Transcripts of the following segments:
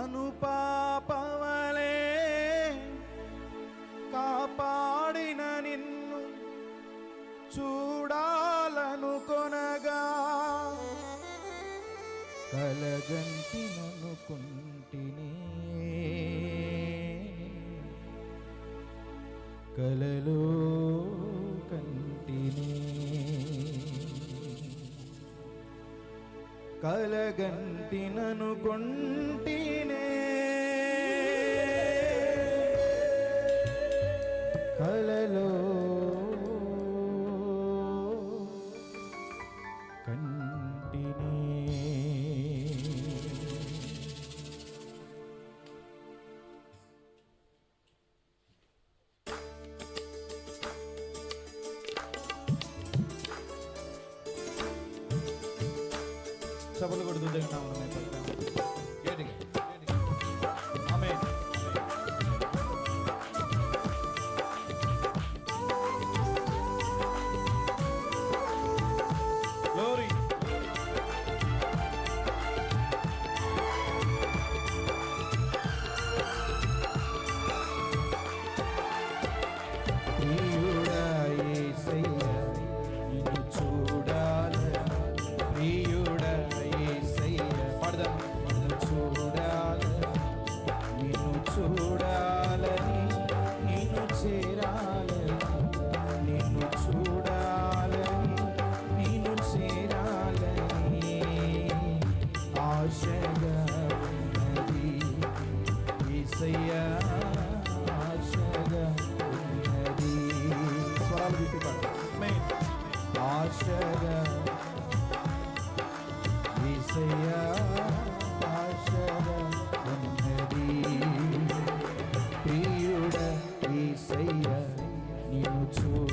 అనుపాపవలే కాపాడిన నిన్ను చూడాలను కొనగా. కలలో కంటిని. కలగంటినను కొంటినే. కలలో సభలు కూడా దుద్దాం ఏసయ్య నిన్ను చూ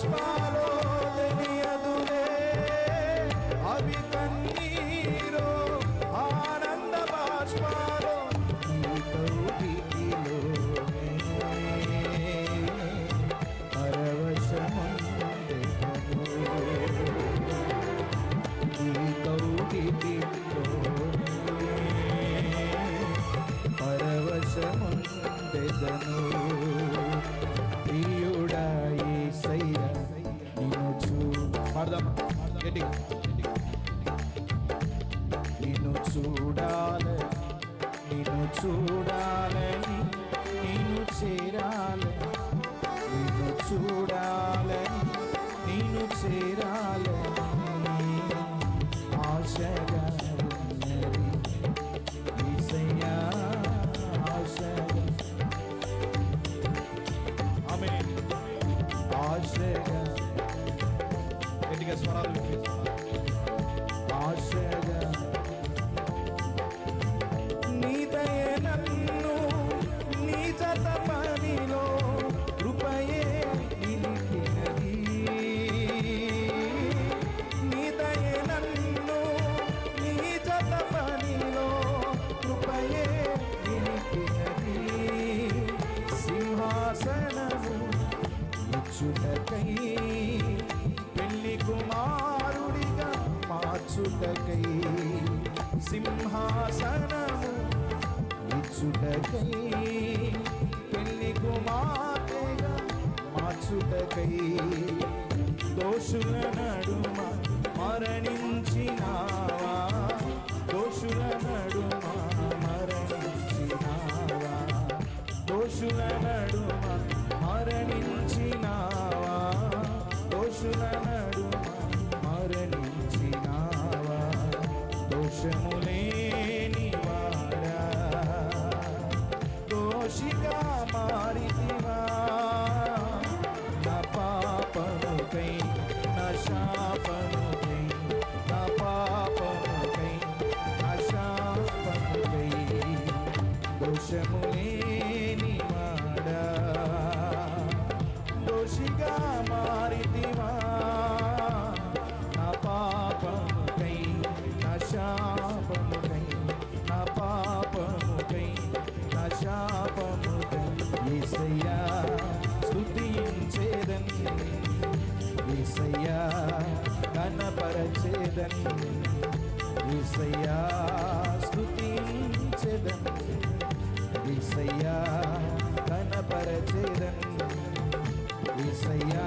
Christmas. నిన్ను చూడాలని నిన్ను చూడాలని నిన్ను చేరాలని నిన్ను చూడాలని నిన్ను చేరాలని మార్చుటకై పెళ్ళి కుమారుడిగా మార్చుటకై సింహాసనము ఇచ్చుటకై పెళ్ళి కుమారుడిగా మార్చుటకై. దోషుల నడుమ మరణించినావా? దోషుల నడుమ మరణించినావా? దోషుల దోషములేని వాడా దోషిగా మారితివా. నా పాపముకై నా శాపముకై నా పాపముకై నా శాపముకై యేసయ్యా స్తుతించేదన్ యేసయ్యా కనపరచేదన్ ఏసయ్యా యేసయ్యా కనపరచేదన్ యేసయ్యా